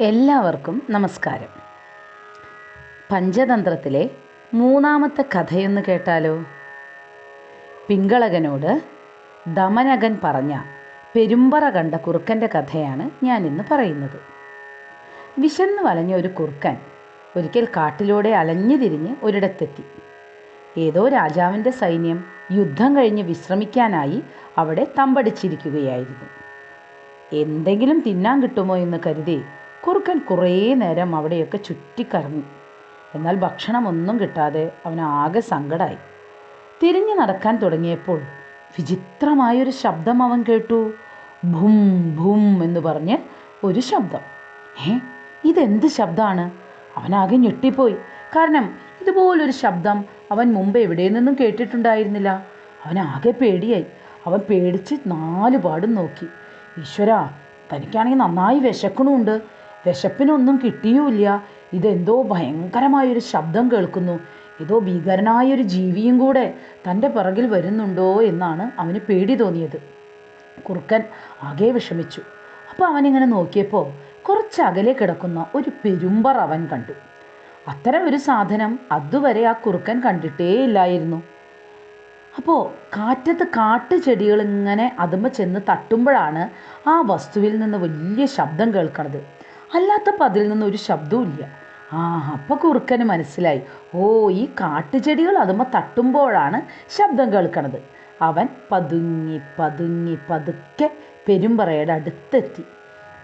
എല്ലാവർക്കും നമസ്കാരം. പഞ്ചതന്ത്രത്തിലെ മൂന്നാമത്തെ കഥയൊന്ന് കേട്ടാലോ? പിങ്കളകനോട് ദമനകൻ പറഞ്ഞ പെരുമ്പറ കണ്ട കുറുക്കന്റെ കഥയാണ് ഞാൻ ഇന്ന് പറയുന്നത്. വിശന്ന് വലഞ്ഞ ഒരു കുറുക്കൻ ഒരിക്കൽ കാട്ടിലൂടെ അലഞ്ഞു തിരിഞ്ഞ് ഒരിടത്തെത്തി. ഏതോ രാജാവിന്റെ സൈന്യം യുദ്ധം കഴിഞ്ഞ് വിശ്രമിക്കാനായി അവിടെ തമ്പടിച്ചിരിക്കുകയായിരുന്നു. എന്തെങ്കിലും തിന്നാൻ കിട്ടുമോ എന്ന് കരുതി കുറുക്കൻ കുറേ നേരം അവിടെയൊക്കെ ചുറ്റിക്കറങ്ങി. എന്നാൽ ഭക്ഷണമൊന്നും കിട്ടാതെ അവൻ ആകെ സങ്കടമായി തിരിഞ്ഞു നടക്കാൻ തുടങ്ങിയപ്പോൾ വിചിത്രമായൊരു ശബ്ദം അവൻ കേട്ടു. ഭും ഭും എന്ന് പറഞ്ഞ് ഒരു ശബ്ദം. ഏ ഇതെന്ത് ശബ്ദമാണ് അവനാകെ ഞെട്ടിപ്പോയി. കാരണം ഇതുപോലൊരു ശബ്ദം അവൻ മുമ്പ് എവിടെ നിന്നും കേട്ടിട്ടുണ്ടായിരുന്നില്ല. അവൻ ആകെ പേടിയായി. അവൻ പേടിച്ച് നാലുപാടും നോക്കി. ഈശ്വര തനിക്കാണെങ്കിൽ നന്നായി വിശക്കണമുണ്ട് വിശപ്പിനൊന്നും കിട്ടിയുമില്ല. ഇതെന്തോ ഭയങ്കരമായൊരു ശബ്ദം കേൾക്കുന്നു. ഏതോ ഭീകരനായൊരു ജീവിയും കൂടെ തന്റെ പിറകിൽ വരുന്നുണ്ടോ എന്നാണ് അവന് പേടി തോന്നിയത്. കുറുക്കൻ ആകെ വിഷമിച്ചു. അപ്പോൾ അവനിങ്ങനെ നോക്കിയപ്പോൾ കുറച്ച് അകലെ കിടക്കുന്ന ഒരു പെരുമ്പർ അവൻ കണ്ടു. അത്തരം ഒരു സാധനം അതുവരെ ആ കുറുക്കൻ കണ്ടിട്ടേ ഇല്ലായിരുന്നു. അപ്പോൾ കാറ്റത്ത് കാട്ടുചെടികൾ ഇങ്ങനെ അതുമ്മ ചെന്ന് തട്ടുമ്പോഴാണ് ആ വസ്തുവിൽ നിന്ന് വലിയ ശബ്ദം കേൾക്കണത്. അല്ലാത്തപ്പോൾ അതിൽ നിന്നൊരു ശബ്ദവും ഇല്ല. ആ അപ്പോൾ കുറുക്കന് മനസ്സിലായി. ഓ ഈ കാട്ടുചെടികൾ അതുമ്പോൾ തട്ടുമ്പോഴാണ് ശബ്ദം കേൾക്കണത്. അവൻ പതുങ്ങി പതുങ്ങി പതുക്കെ പെരുമ്പറയുടെ അടുത്തെത്തി.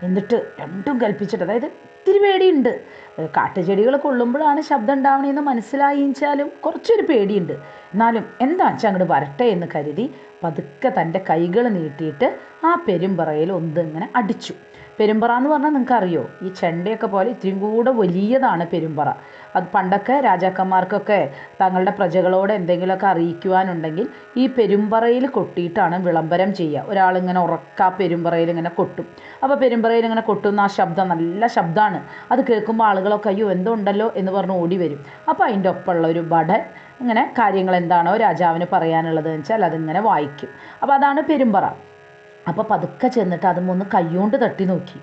എന്നിട്ട് രണ്ടും കൽപ്പിച്ചിട്ട് അതായത് ഇത്തിരി പേടിയുണ്ട്. കാട്ടുചെടികൾ കൊള്ളുമ്പോഴാണ് ശബ്ദം ഉണ്ടാവണമെന്ന് മനസ്സിലായിച്ചാലും കുറച്ചൊരു പേടിയുണ്ട്. എന്നാലും എന്താ വെച്ചാൽ അങ്ങോട്ട് വരട്ടെ എന്ന് കരുതി പതുക്കെ തന്റെ കൈകൾ നീട്ടിയിട്ട് ആ പെരുമ്പറയിൽ ഒന്ന് ഇങ്ങനെ അടിച്ചു. പെരുമ്പറ എന്ന് പറഞ്ഞാൽ നിങ്ങൾക്കറിയോ ഈ ചെണ്ടയൊക്കെ പോലെ ഇത്രയും കൂടെ വലിയതാണ് പെരുമ്പറ. അത് പണ്ടൊക്കെ രാജാക്കന്മാർക്കൊക്കെ തങ്ങളുടെ പ്രജകളോട് എന്തെങ്കിലുമൊക്കെ അറിയിക്കുവാനുണ്ടെങ്കിൽ ഈ പെരുമ്പറയിൽ കൊട്ടിയിട്ടാണ് വിളംബരം ചെയ്യുക. ഒരാളിങ്ങനെ ഉറക്ക പെരുമ്പറയിൽ ഇങ്ങനെ കൊട്ടും. അപ്പോൾ പെരുമ്പറയിൽ ഇങ്ങനെ കൊട്ടുന്ന ആ ശബ്ദം നല്ല ശബ്ദമാണ്. അത് കേൾക്കുമ്പോൾ ആളുകളൊക്കെ അയ്യോ എന്തോ ഉണ്ടല്ലോ എന്ന് പറഞ്ഞ് ഓടി വരും. അപ്പോൾ അതിന്റെ ഒപ്പമുള്ള ഒരു ഭടൻ ഇങ്ങനെ കാര്യങ്ങൾ എന്താണോ രാജാവിന് പറയാനുള്ളത് വെച്ചാൽ അതിങ്ങനെ വായിക്കും. അപ്പോൾ അതാണ് പെരുമ്പറ. അപ്പോൾ പതുക്കെ ചെന്നിട്ട് അതുമൊന്ന് കൈകൊണ്ട് തട്ടി നോക്കി.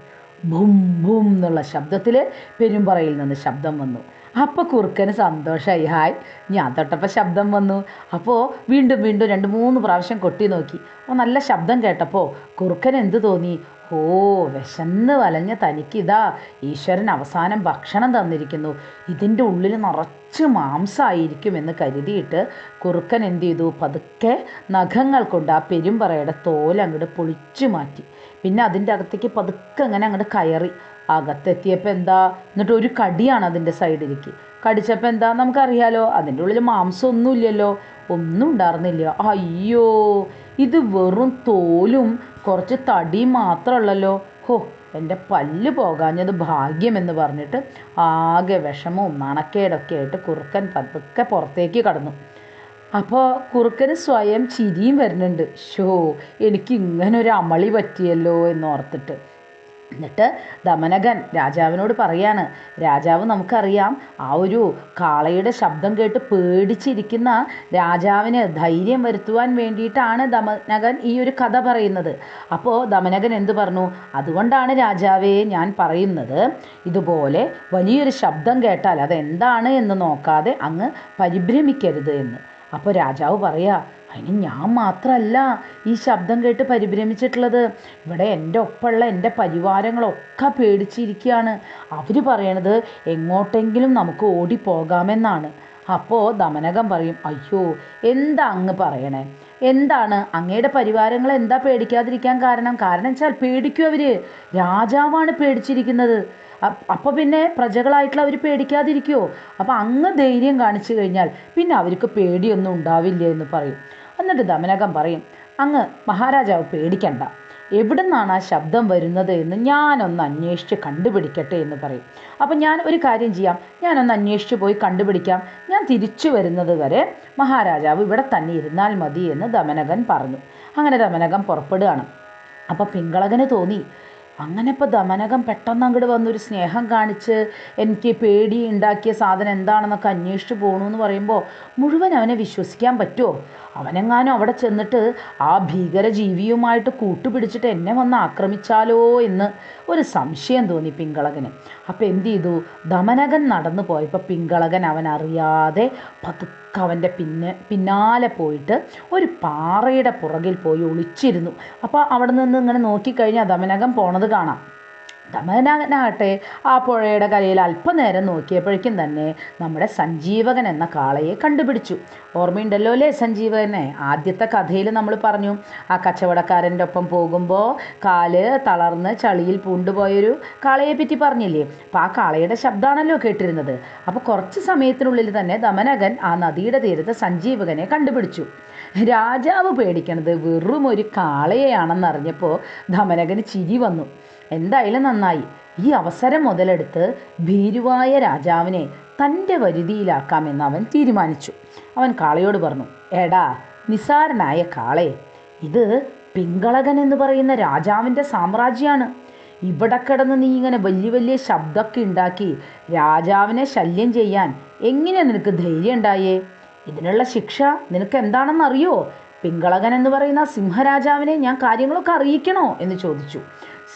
ബും ബും എന്നുള്ള ശബ്ദത്തിൽ പെരുമ്പറയിൽ നിന്ന് ശബ്ദം വന്നു. അപ്പോൾ കുറുക്കന് സന്തോഷമായി ഹായ് ഞാൻ തൊട്ടപ്പോൾ ശബ്ദം വന്നു. അപ്പോൾ വീണ്ടും വീണ്ടും രണ്ട് മൂന്ന് പ്രാവശ്യം കൊട്ടി നോക്കി. അപ്പോൾ നല്ല ശബ്ദം കേട്ടപ്പോൾ കുറുക്കൻ എന്ത് തോന്നി? ഓ വിശന്ന് വലഞ്ഞ തനിക്കിതാ ഈശ്വരൻ അവസാനം ഭക്ഷണം തന്നിരിക്കുന്നു. ഇതിന്റെ ഉള്ളിൽ നിറച്ച് മാംസമായിരിക്കും എന്ന് കരുതിയിട്ട് കുറുക്കൻ എന്ത് ചെയ്തു? പതുക്കെ നഖങ്ങൾ കൊണ്ട് ആ പെരുമ്പറയുടെ തോലങ്ങോട്ട് പൊളിച്ചു മാറ്റി. പിന്നെ അതിന്റെ അകത്തേക്ക് പതുക്കെ അങ്ങനെ അങ്ങോട്ട് കയറി. അകത്തെത്തിയപ്പോൾ എന്താ? എന്നിട്ട് ഒരു കടിയാണ് അതിന്റെ സൈഡിലേക്ക്. കടിച്ചപ്പോൾ എന്താ നമുക്കറിയാലോ? അതിന്റെ ഉള്ളിൽ മാംസമൊന്നുമില്ലല്ലോ ഒന്നും ഉണ്ടായിരുന്നില്ല. അയ്യോ ഇത് വെറും തോലും കുറച്ച് തടിയും മാത്രമുള്ളല്ലോ ഹോ എന്റെ പല്ല് പോകാഞ്ഞത് ഭാഗ്യമെന്ന് പറഞ്ഞിട്ട് ആകെ വിഷമവും നാണക്കേടൊക്കെ ആയിട്ട് കുറുക്കൻ പതുക്കെ പുറത്തേക്ക് കടന്നു. അപ്പോൾ കുറുക്കന് സ്വയം ചിരിയും വരുന്നുണ്ട്. ഷോ എനിക്ക് ഇങ്ങനെ ഒരു അമളി പറ്റിയല്ലോ എന്ന് ഓർത്തിട്ട് എന്നിട്ട് ദമനകൻ രാജാവിനോട് പറയാണ് രാജാവ് നമുക്കറിയാം ആ ഒരു കാളയുടെ ശബ്ദം കേട്ട് പേടിച്ചിരിക്കുന്ന രാജാവിന് ധൈര്യം വരുത്തുവാൻ വേണ്ടിയിട്ടാണ് ദമനകൻ ഈ ഒരു കഥ പറയുന്നത്. അപ്പോൾ ദമനകൻ എന്തു പറഞ്ഞു അതുകൊണ്ടാണ് രാജാവേ ഞാൻ പറയുന്നത് ഇതുപോലെ വലിയൊരു ശബ്ദം കേട്ടാൽ അതെന്താണ് എന്ന് നോക്കാതെ അങ്ങ് പരിഭ്രമിക്കരുത് എന്ന്. അപ്പോൾ രാജാവ് പറയാ അതിന് ഞാൻ മാത്രമല്ല ഈ ശബ്ദം കേട്ട് പരിഭ്രമിച്ചിട്ടുള്ളത്. ഇവിടെ എന്റെ ഒപ്പമുള്ള എന്റെ പരിവാരങ്ങളൊക്കെ പേടിച്ചിരിക്കുകയാണ്. അവർ പറയണത് എങ്ങോട്ടെങ്കിലും നമുക്ക് ഓടിപ്പോകാമെന്നാണ് അപ്പോൾ ദമനകം പറയും അയ്യോ എന്താ അങ്ങ് പറയണേ? എന്താണ്? അങ്ങയുടെ പരിവാരങ്ങൾ എന്താ പേടിക്കാതിരിക്കാൻ കാരണം? കാരണം വെച്ചാൽ പേടിക്കും അവർ രാജാവാണ് പേടിച്ചിരിക്കുന്നത്. അപ്പോൾ പിന്നെ പ്രജകളായിട്ടുള്ള അവർ പേടിക്കാതിരിക്കുമോ അപ്പോൾ അങ്ങ് ധൈര്യം കാണിച്ചു കഴിഞ്ഞാൽ പിന്നെ അവർക്ക് പേടിയൊന്നും ഉണ്ടാവില്ല എന്ന് പറയും. എന്നിട്ട് ദമനകം പറയും അങ്ങ് മഹാരാജാവ് പേടിക്കണ്ട. എവിടുന്നാണ് ആ ശബ്ദം വരുന്നത് എന്ന് ഞാനൊന്ന് അന്വേഷിച്ച് കണ്ടുപിടിക്കട്ടെ എന്ന് പറയും. അപ്പം ഞാൻ ഒരു കാര്യം ചെയ്യാം. ഞാനൊന്ന് അന്വേഷിച്ച് പോയി കണ്ടുപിടിക്കാം. ഞാൻ തിരിച്ചു വരുന്നത് വരെ മഹാരാജാവ് ഇവിടെ തന്നെ ഇരുന്നാൽ മതി എന്ന് ദമനകൻ പറഞ്ഞു. അങ്ങനെ ദമനകൻ പുറപ്പെടുകയാണ്. അപ്പം പിങ്കളകന് തോന്നി അങ്ങനെ ഇപ്പോൾ ദമനകം പെട്ടെന്ന് അങ്ങോട്ട് വന്നൊരു സ്നേഹം കാണിച്ച് എനിക്ക് പേടി ഉണ്ടാക്കിയ സാധനം എന്താണെന്നൊക്കെ അന്വേഷിച്ച് പോകണു എന്ന് പറയുമ്പോൾ മുഴുവൻ അവനെ വിശ്വസിക്കാൻ പറ്റുമോ അവനെങ്ങാനും അവിടെ ചെന്നിട്ട് ആ ഭീകര ജീവിയുമായിട്ട് കൂട്ടുപിടിച്ചിട്ട് എന്നെ വന്ന് ആക്രമിച്ചാലോ എന്ന് ഒരു സംശയം തോന്നി പിങ്കളകന്. അപ്പോൾ എന്ത് ചെയ്തു? ദമനകൻ നടന്നു പോയപ്പോൾ പിങ്കളകൻ അവൻ അറിയാതെ പതുക്കെ അവന്റെ പിന്നെ പിന്നാലെ പോയിട്ട് ഒരു പാറയുടെ പുറകിൽ പോയി ഒളിച്ചിരുന്നു. അപ്പോൾ അവിടെ നിന്ന് ഇങ്ങനെ നോക്കിക്കഴിഞ്ഞാൽ ദമനകം പോണത് കാണാം. ദമനകനാകട്ടെ ആ പുഴയുടെ കരയിൽ അല്പനേരം നോക്കിയപ്പോഴേക്കും തന്നെ നമ്മുടെ സഞ്ജീവകൻ എന്ന കാളയെ കണ്ടുപിടിച്ചു. ഓർമ്മയുണ്ടല്ലോ അല്ലേ സഞ്ജീവകനെ? ആദ്യത്തെ കഥയിൽ നമ്മൾ പറഞ്ഞു ആ കച്ചവടക്കാരന്റെ ഒപ്പം പോകുമ്പോൾ കാൽ തളർന്ന് ചളിയിൽ പൂണ്ടുപോയൊരു കാളയെ പറ്റി പറഞ്ഞില്ലേ? അപ്പോൾ ആ കാളയുടെ ശബ്ദമാണല്ലോ കേട്ടിരുന്നത്. അപ്പോൾ കുറച്ച് സമയത്തിനുള്ളിൽ തന്നെ ദമനകൻ ആ നദിയുടെ തീരത്ത് സഞ്ജീവകനെ കണ്ടുപിടിച്ചു. രാജാവ് പേടിക്കണത് വെറും ഒരു കാളയെയാണെന്നറിഞ്ഞപ്പോൾ ദമനകന് ചിരി വന്നു. എന്തായാലും നന്നായി. ഈ അവസരം മുതലെടുത്ത് ഭീരുവായ രാജാവിനെ തന്റെ വരുതിയിലാക്കാമെന്ന് അവൻ തീരുമാനിച്ചു. അവൻ കാളയോട് പറഞ്ഞു എടാ നിസാരനായ കാളെ ഇത് പിങ്കളകൻ എന്ന് പറയുന്ന രാജാവിന്റെ സാമ്രാജ്യമാണ് ഇവിടെ കിടന്ന് നീ ഇങ്ങനെ വലിയ വലിയ ശബ്ദമൊക്കെ ഉണ്ടാക്കി രാജാവിനെ ശല്യം ചെയ്യാൻ എങ്ങനെ നിനക്ക് ധൈര്യം ഉണ്ടായേ? ഇതിനുള്ള ശിക്ഷ നിനക്ക് എന്താണെന്ന് അറിയോ പിങ്കളകൻ എന്ന് പറയുന്ന സിംഹരാജാവിനെ ഞാൻ കാര്യങ്ങളൊക്കെ അറിയിക്കണോ എന്ന് ചോദിച്ചു.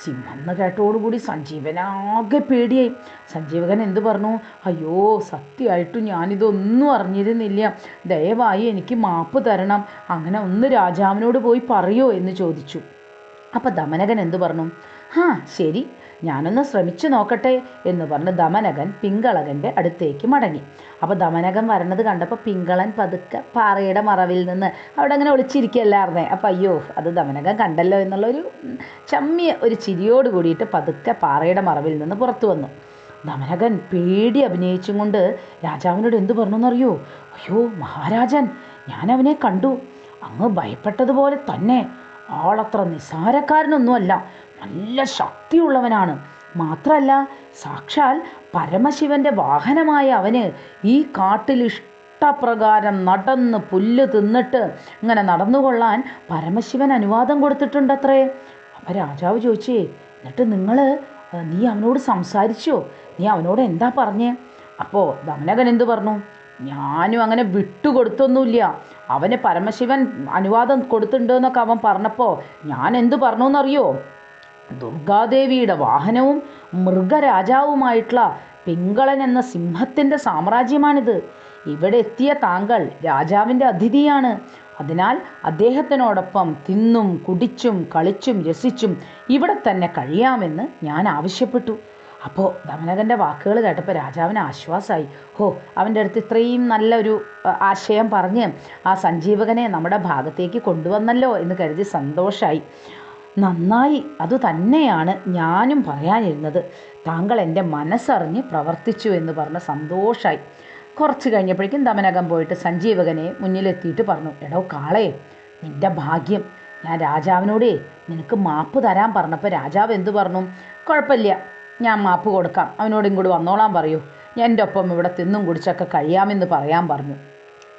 സിംഹം എന്ന് കേട്ടോടുകൂടി സഞ്ജീവനാകെ പേടിയായി. സഞ്ജീവകൻ എന്തു പറഞ്ഞു? അയ്യോ സത്യമായിട്ടും ഞാനിതൊന്നും അറിഞ്ഞിരുന്നില്ല. ദയവായി എനിക്ക് മാപ്പ് തരണം. അങ്ങനെ ഒന്ന് രാജാവിനോട് പോയി പറയോ? എന്ന് ചോദിച്ചു. അപ്പം ദമനകൻ എന്തു പറഞ്ഞു? ഹാ ശരി. ഞാനൊന്ന് ശ്രമിച്ചു നോക്കട്ടെ എന്ന് പറഞ്ഞ് ദമനകൻ പിങ്കളകന്റെ അടുത്തേക്ക് മടങ്ങി. അപ്പോൾ ദമനകൻ വരണത് കണ്ടപ്പോൾ പിങ്കളൻ പതുക്കെ പാറയുടെ മറവിൽ നിന്ന് അവിടെ അങ്ങനെ ഒളിച്ചിരിക്കുകയല്ലായിരുന്നേ. അപ്പം അയ്യോ അത് ദമനകൻ കണ്ടല്ലോ എന്നുള്ളൊരു ചമ്മിയ ഒരു ചിരിയോട് കൂടിയിട്ട് പതുക്കെ പാറയുടെ മറവിൽ നിന്ന് പുറത്തു വന്നു. ദമനകൻ പേടി അഭിനയിച്ചും കൊണ്ട് രാജാവിനോട് എന്തു പറഞ്ഞെന്നറിയോ? അയ്യോ മഹാരാജൻ ഞാൻ അവനെ കണ്ടു. അങ്ങ് ഭയപ്പെട്ടതുപോലെ തന്നെ. ആളത്ര നിസാരക്കാരനൊന്നുമല്ല. നല്ല ശക്തിയുള്ളവനാണ്. മാത്രമല്ല സാക്ഷാൽ പരമശിവന്റെ വാഹനമായ അവന് ഈ കാട്ടിൽ ഇഷ്ടപ്രകാരം നടന്ന് പുല്ല് തിന്നിട്ട് ഇങ്ങനെ നടന്നുകൊള്ളാൻ പരമശിവൻ അനുവാദം കൊടുത്തിട്ടുണ്ടത്രേ. അപ്പം രാജാവ് ചോദിച്ചേ എന്നിട്ട് നിങ്ങൾ നീ അവനോട് സംസാരിച്ചോ? നീ അവനോട് എന്താ പറഞ്ഞേ? അപ്പോൾ ദമനകൻ എന്തു പറഞ്ഞു? ഞാനും അങ്ങനെ വിട്ടുകൊടുത്തൊന്നുമില്ല. അവന് പരമശിവൻ അനുവാദം കൊടുത്തിട്ടുണ്ടെന്നൊക്കെ അവൻ പറഞ്ഞപ്പോൾ ഞാൻ എന്ത് പറഞ്ഞു എന്നറിയോ ദുർഗാദേവിയുടെ വാഹനവും മൃഗരാജാവുമായിട്ടുള്ള പിങ്കളൻ എന്ന സിംഹത്തിന്റെ സാമ്രാജ്യമാണിത്. ഇവിടെ എത്തിയ താങ്കൾ രാജാവിന്റെ അതിഥിയാണ്. അതിനാൽ അദ്ദേഹത്തിനോടൊപ്പം തിന്നും കുടിച്ചും കളിച്ചും രസിച്ചും ഇവിടെ തന്നെ കഴിയാമെന്ന് ഞാൻ ആവശ്യപ്പെട്ടു. അപ്പോൾ ദമനകന്റെ വാക്കുകൾ കേട്ടപ്പോൾ രാജാവിന് ആശ്വാസമായി. ഹോ അവന്റെ അടുത്ത് ഇത്രയും നല്ലൊരു ആശയം പറഞ്ഞ് ആ സഞ്ജീവകനെ നമ്മുടെ ഭാഗത്തേക്ക് കൊണ്ടുവന്നല്ലോ എന്ന് കരുതി സന്തോഷമായി നന്നായി അതുതന്നെയാണ് ഞാനും പറയാനിരുന്നത്. താങ്കൾ എന്റെ മനസ്സറിഞ്ഞ് പ്രവർത്തിച്ചു എന്ന് പറഞ്ഞ് സന്തോഷമായി കുറച്ച് കഴിഞ്ഞപ്പോഴേക്കും ദമനകം പോയിട്ട് സഞ്ജീവകനെ മുന്നിലെത്തിയിട്ട് പറഞ്ഞു എടോ കാളേ നിന്റെ ഭാഗ്യം. ഞാൻ രാജാവിനോടേ നിനക്ക് മാപ്പ് തരാൻ പറഞ്ഞപ്പോൾ രാജാവ് എന്തു പറഞ്ഞു? കുഴപ്പമില്ല ഞാൻ മാപ്പ് കൊടുക്കാം. അവനോട് ഇങ്ങോട്ട് വന്നോളാൻ പറയൂ. എന്റെ ഒപ്പം ഇവിടെ തിന്നും കുടിച്ചൊക്കെ കഴിയാമെന്ന് പറയാൻ പറഞ്ഞു.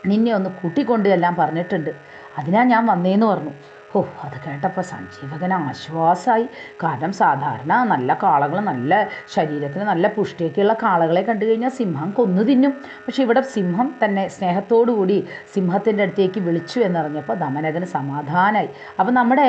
നിന്നെ ഒന്ന് കൂട്ടിക്കൊണ്ട് എല്ലാം പറഞ്ഞിട്ടുണ്ട്. അതിനാ ഞാൻ വന്നേന്ന് പറഞ്ഞു. ഓ അത് കേട്ടപ്പോൾ സഞ്ജീവകന് ആശ്വാസമായി കാരണം സാധാരണ നല്ല കാളകൾ നല്ല ശരീരത്തിന് നല്ല പുഷ്ടിയൊക്കെയുള്ള കാളകളെ കണ്ടു കഴിഞ്ഞാൽ സിംഹം കൊന്നു തിന്നും. പക്ഷെ ഇവിടെ സിംഹം തന്നെ സ്നേഹത്തോടു കൂടി സിംഹത്തിന്റെ അടുത്തേക്ക് വിളിച്ചു എന്നറിഞ്ഞപ്പോൾ ദമനകന് സമാധാനമായി അപ്പോൾ നമ്മുടെ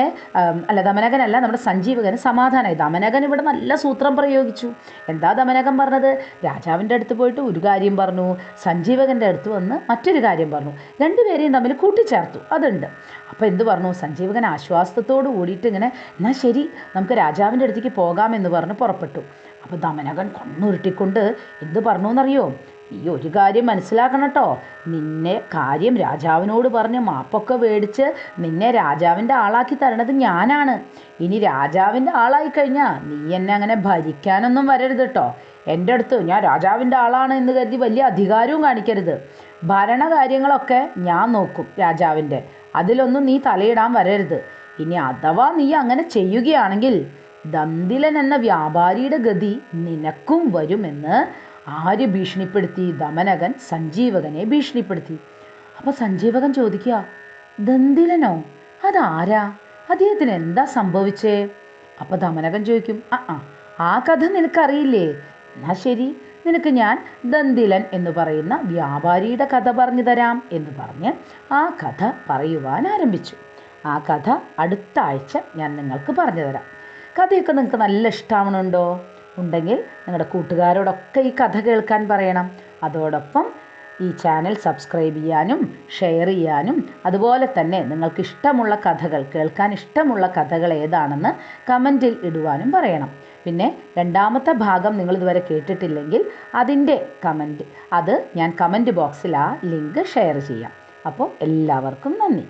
അല്ല ദമനകനല്ല നമ്മുടെ സഞ്ജീവകന് സമാധാനമായി ദമനകൻ ഇവിടെ നല്ല സൂത്രം പ്രയോഗിച്ചു. എന്താ ദമനകൻ പറഞ്ഞത്? രാജാവിന്റെ അടുത്ത് പോയിട്ട് ഒരു കാര്യം പറഞ്ഞു. സഞ്ജീവകന്റെ അടുത്ത് വന്ന് മറ്റൊരു കാര്യം പറഞ്ഞു. രണ്ടുപേരെയും തമ്മിൽ കൂട്ടിച്ചേർത്തു. അതുണ്ട്. അപ്പോൾ എന്ത് പറഞ്ഞു? സഞ്ജീവകൻ ആശ്വാസത്തോട് കൂടിയിട്ട് ഇങ്ങനെ എന്നാൽ ശരി നമുക്ക് രാജാവിന്റെ അടുത്തേക്ക് പോകാമെന്ന് പറഞ്ഞ് പുറപ്പെട്ടു. അപ്പോൾ ദമനകൻ കണ്ണുരുട്ടിക്കൊണ്ട് എന്ത് പറഞ്ഞു എന്നറിയോ? ഈ ഒരു കാര്യം മനസ്സിലാക്കണം കേട്ടോ നിന്നെ കാര്യം രാജാവിനോട് പറഞ്ഞ് മാപ്പൊക്കെ മേടിച്ച് നിന്നെ രാജാവിന്റെ ആളാക്കി തരണത് ഞാനാണ്. ഇനി രാജാവിന്റെ ആളായി കഴിഞ്ഞാൽ നീ എന്നെ അങ്ങനെ ഭരിക്കാനൊന്നും വരരുത് കേട്ടോ എന്റെ അടുത്ത് ഞാൻ രാജാവിന്റെ ആളാണ് എന്ന് കരുതി വലിയ അധികാരവും കാണിക്കരുത്. ഭരണകാര്യങ്ങളൊക്കെ ഞാൻ നോക്കും രാജാവിന്റെ. അതിലൊന്നും നീ തലയിടാൻ വരരുത്. ഇനി അഥവാ നീ അങ്ങനെ ചെയ്യുകയാണെങ്കിൽ ദന്തിലൻ എന്ന വ്യാപാരിയുടെ ഗതി നിനക്കും വരുമെന്ന് ആര് ഭീഷണിപ്പെടുത്തി? ദമനകൻ സഞ്ജീവകനെ ഭീഷണിപ്പെടുത്തി. അപ്പോൾ സഞ്ജീവകൻ ചോദിക്കുക ദന്തിലനോ? അതാരാ? അദ്ദേഹത്തിന് എന്താ സംഭവിച്ചേ? അപ്പോൾ ദമനകൻ ചോദിക്കും ആ ആ ആ കഥ നിനക്കറിയില്ലേ? എന്നാ ശരി നിനക്ക് ഞാൻ ദന്തിലൻ എന്ന് പറയുന്ന വ്യാപാരിയുടെ കഥ പറഞ്ഞു തരാം എന്ന് പറഞ്ഞ് ആ കഥ പറയുവാൻ ആരംഭിച്ചു. ആ കഥ അടുത്ത ആഴ്ച ഞാൻ നിങ്ങൾക്ക് പറഞ്ഞു തരാം. കഥയൊക്കെ നിങ്ങൾക്ക് നല്ല ഇഷ്ടമാവണുണ്ടോ ഉണ്ടെങ്കിൽ നിങ്ങളുടെ കൂട്ടുകാരോടൊക്കെ ഈ കഥ കേൾക്കാൻ പറയണം. അതോടൊപ്പം ഈ ചാനൽ സബ്സ്ക്രൈബ് ചെയ്യാനും ഷെയർ ചെയ്യാനും അതുപോലെ തന്നെ നിങ്ങൾക്ക് ഇഷ്ടമുള്ള കഥകൾ കേൾക്കാൻ ഇഷ്ടമുള്ള കഥകൾ ഏതാണെന്ന് കമന്റിൽ ഇടുവാനും പറയണം. പിന്നെ രണ്ടാമത്തെ ഭാഗം നിങ്ങൾ ഇതുവരെ കേട്ടിട്ടില്ലെങ്കിൽ അതിന്റെ കമന്റ് അത് ഞാൻ കമന്റ് ബോക്സിൽ ആ ലിങ്ക് ഷെയർ ചെയ്യാം. അപ്പോൾ എല്ലാവർക്കും നന്ദി.